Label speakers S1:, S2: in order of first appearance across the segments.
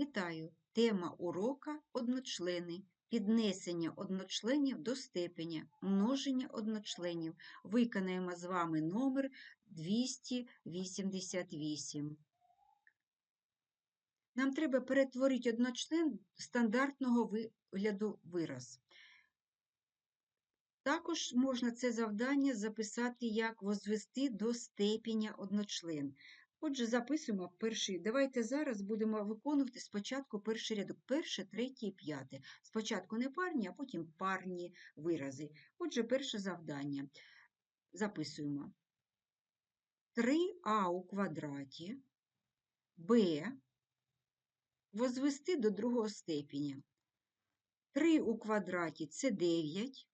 S1: Вітаю! Тема урока одночлени. Піднесення одночленів до степеня, множення одночленів. Виконаємо з вами номер 288. Нам треба перетворити одночлен стандартного вигляду вираз. Також можна це завдання записати як возвести до степеня одночлен. Отже, записуємо перший. Давайте зараз будемо виконувати спочатку перший рядок, перше, третє і п'яте. Спочатку не парні, а потім парні вирази. Отже, перше завдання. Записуємо 3а у квадраті b возвести до другого степеня. 3 у квадраті це 9,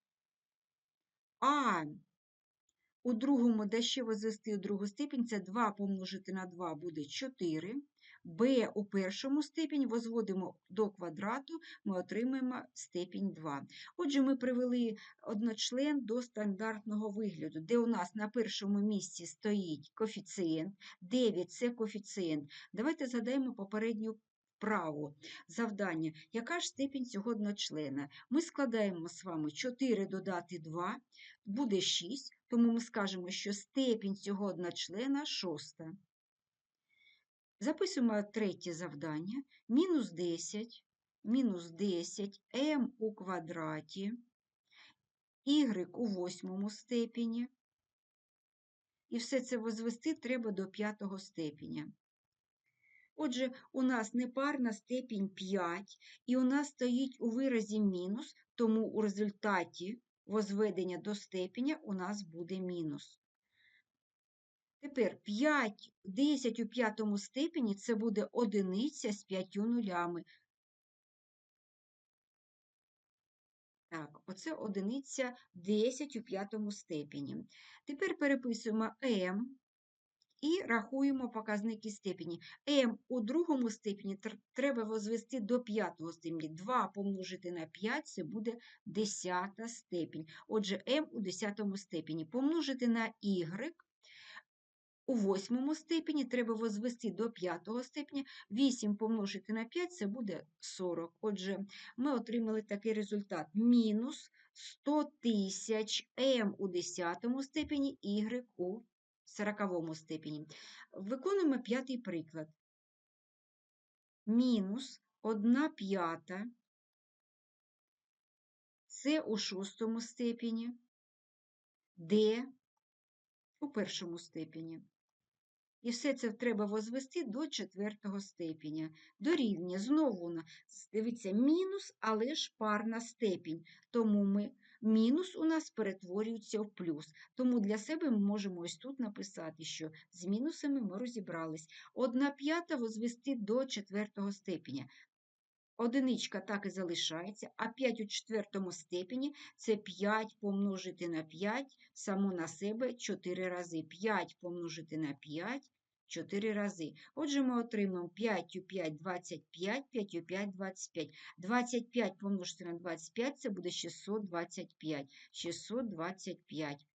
S1: а у другому, де ще возвести у другу степінь, це 2 помножити на 2 буде 4. b у першому степені возводимо до квадрату, ми отримаємо степінь 2. Отже, ми привели одночлен до стандартного вигляду, де у нас на першому місці стоїть коефіцієнт, 9 це коефіцієнт. Давайте згадаємо попередню вправу. Завдання. Яка ж степінь цього одночлена? Ми складаємо з вами 4 додати 2, буде 6. Тому ми скажемо, що степінь цього одночлена шоста. Записуємо третє завдання. Мінус 10, мінус 10 m у квадраті, y у восьмому степені. І все це возвести треба до п'ятого степеня. Отже, у нас непарна степінь 5, і у нас стоїть у виразі мінус, тому у результаті возведення до степеня у нас буде мінус. Тепер 5, 10 у п'ятому степені це буде одиниця з 5 нулями. Так, оце одиниця 10 у п'ятому степені. Тепер переписуємо m і рахуємо показники степені. m у другому степені треба возвести до п'ятого степені. 2 помножити на 5 це буде десята степень. Отже, m у десятому степені. Помножити на y у восьмому степені треба возвести до п'ятого степеня. 8 помножити на 5 це буде 40. Отже, ми отримали такий результат: мінус 100 тисяч m у десятому степені, y у сороковому степені. Виконуємо п'ятий приклад. Мінус 1 п'ята це у шостому степені, d у першому степені. І все це треба возвести до четвертого степеня. Дорівнює, знову, дивіться, мінус, але ж парна степінь. Тому ми мінус у нас перетворюється в плюс. Тому для себе ми можемо ось тут написати, що з мінусами ми розібрались. Одна п'ята возвести до четвертого степеня. Одиничка так і залишається, а 5 у четвертому степені це 5 помножити на 5, само на себе 4 рази. 5 помножити на 5 4 рази. Отже, ми отримаємо 5 у 5 25, 5 у 5 25. 25 помножити на 25 це буде 625. 625.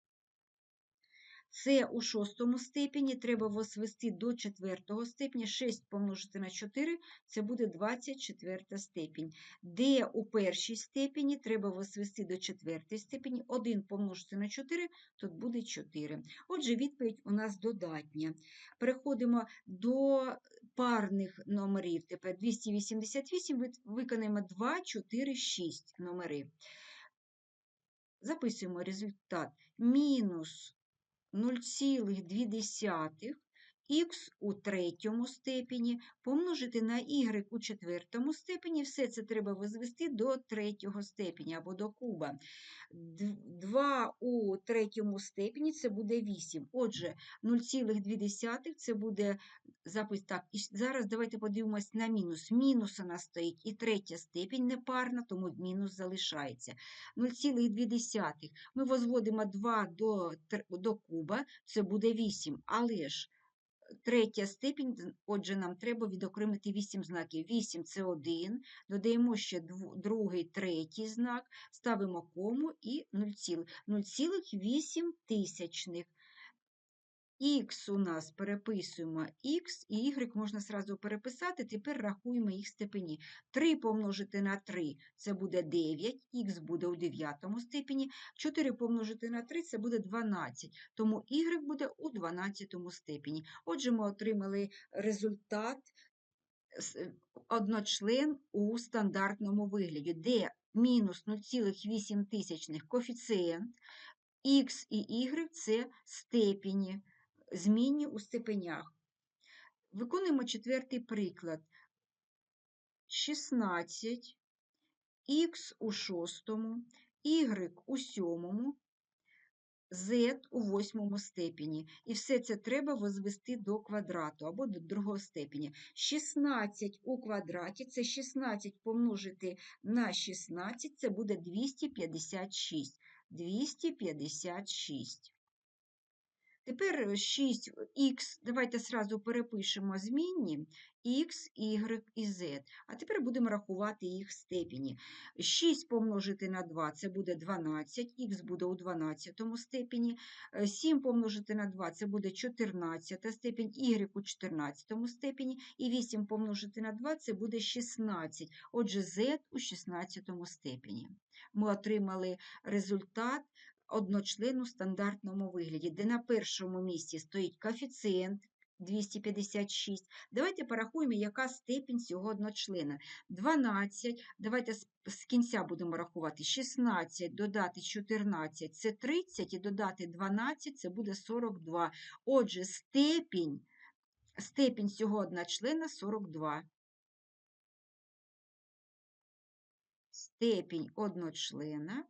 S1: Це у шостому степені треба возвести до четвертого степеня. 6 помножити на 4 це буде 24 степінь. Де у першій степені треба возвести до четвертої степені. 1 помножити на 4, тут буде 4. Отже, відповідь у нас додатня. Переходимо до парних номерів. Тепер 288 виконаємо 2, 4, 6 номери. Записуємо результат. Мінус 0,2 х у третьому степені помножити на y у четвертому степені, все це треба возвести до третього степені або до куба. 2 у третьому степені це буде 8. Отже, 0,2 це буде запис. Так, і зараз давайте подивимось на мінус. Мінус у нас стоїть і третя степінь непарна, тому мінус залишається. 0,2 ми возводимо 2 до, до куба, це буде 8, але ж третя степінь, отже, нам треба відокремити 8 знаків. 8 це 1, додаємо ще другий, третій знак, ставимо кому і 0,8 тисячних. Х у нас переписуємо х і y можна сразу переписати, тепер рахуємо їх степені. 3 помножити на 3 це буде 9, х буде у 9 степені, 4 помножити на 3 це буде 12, тому y буде у 12 степені. Отже, ми отримали результат одночлен у стандартному вигляді, де мінус 0,8 коефіцієнт, х і y – це степені, змінні у степенях. Виконуємо четвертий приклад. 16, х у шостому, y у сьомому, z у восьмому степені. І все це треба возвести до квадрату або до другого степені. 16 у квадраті це 16 помножити на 16, це буде 256. 256. Тепер 6х, давайте сразу перепишемо змінні х, y і z. А тепер будемо рахувати їх степені. 6 помножити на 2 це буде 12, х буде у 12 степені. 7 помножити на 2 це буде 14 степень, y у 14 степені. І 8 помножити на 2 це буде 16. Отже, z у 16 степені. Ми отримали результат одночлену стандартному вигляді, де на першому місці стоїть коефіцієнт 256. Давайте порахуємо, яка степінь цього одночлена. 12, давайте з кінця будемо рахувати. 16 додати 14 це 30, і додати 12 це буде 42. Отже, степінь, степінь цього одночлена 42. Степінь одночлена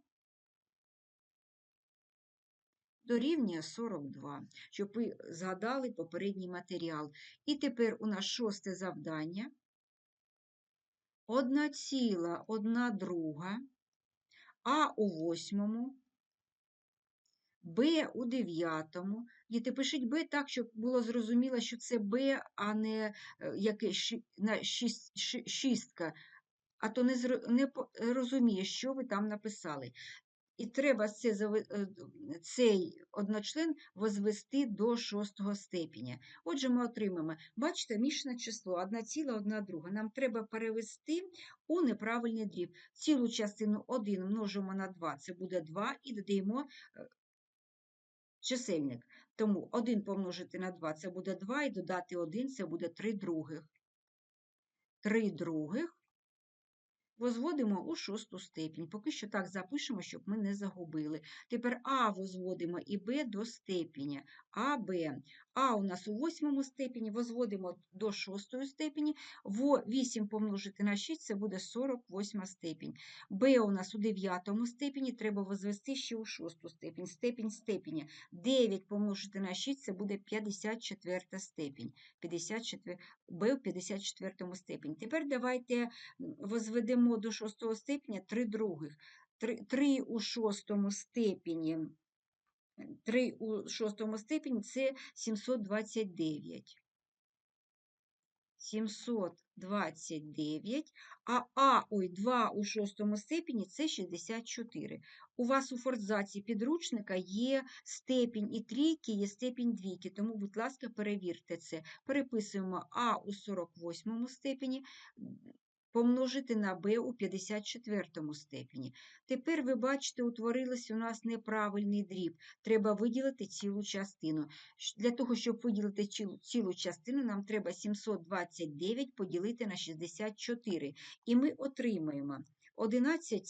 S1: дорівнює 42, щоб ви згадали попередній матеріал. І тепер у нас шосте завдання. 1,1 друга, А у восьмому, Б у дев'ятому. Діти, пишіть Б так, щоб було зрозуміло, що це Б, а не е, на шість- шістка, а то не, не розуміє, що ви там написали. І треба е, цей одночлен возвести до шостого степеня. Отже, ми отримаємо, бачите, мішане число 1,1 друга. Нам треба перевести у неправильний дріб. Цілу частину 1 множимо на 2, це буде 2, і додаємо е, чисельник. Тому 1 помножити на 2 це буде 2, і додати 1 це буде 3 других. 3 других возводимо у шосту степінь. Поки що так запишемо, щоб ми не загубили. Тепер А возводимо і Б до степеня. А, Б. А у нас у восьмому степені, возводимо до шостої степені. Во 8 помножити на 6 це буде 48 степінь. Б у нас у дев'ятому степені, треба возвести ще у шосту степінь. Степінь степеня. 9 помножити на 6 це буде 54 степінь. 54, Б у 54 степені. Тепер давайте возведемо до шостого степеня 3 других. 3, 3 у шостому степені. 3 у шостому степені це 729. 729, а А, ой, 2 у шостому степені це 64. У вас у форзаці підручника є степінь і трійки, є степінь двійки, тому, будь ласка, перевірте це. Переписуємо А у 48 степені, помножити на Б у 54 степені. Тепер ви бачите, утворилось у нас неправильний дріб. Треба виділити цілу частину. Для того, щоб виділити цілу, частину, нам треба 729 поділити на 64. І ми отримаємо 11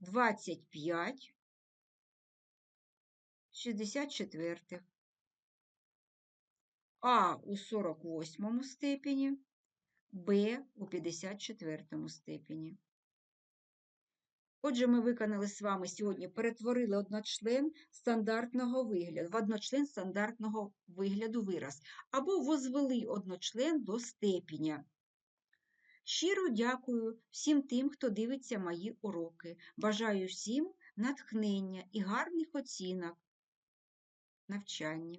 S1: 25 64. А у 48 степені, Б у 54 степені. Отже, ми виконали з вами сьогодні, перетворили одночлен стандартного вигляду, в одночлен стандартного вигляду вираз, або возвели одночлен до степеня. Щиро дякую всім тим, хто дивиться мої уроки. Бажаю всім натхнення і гарних оцінок навчання.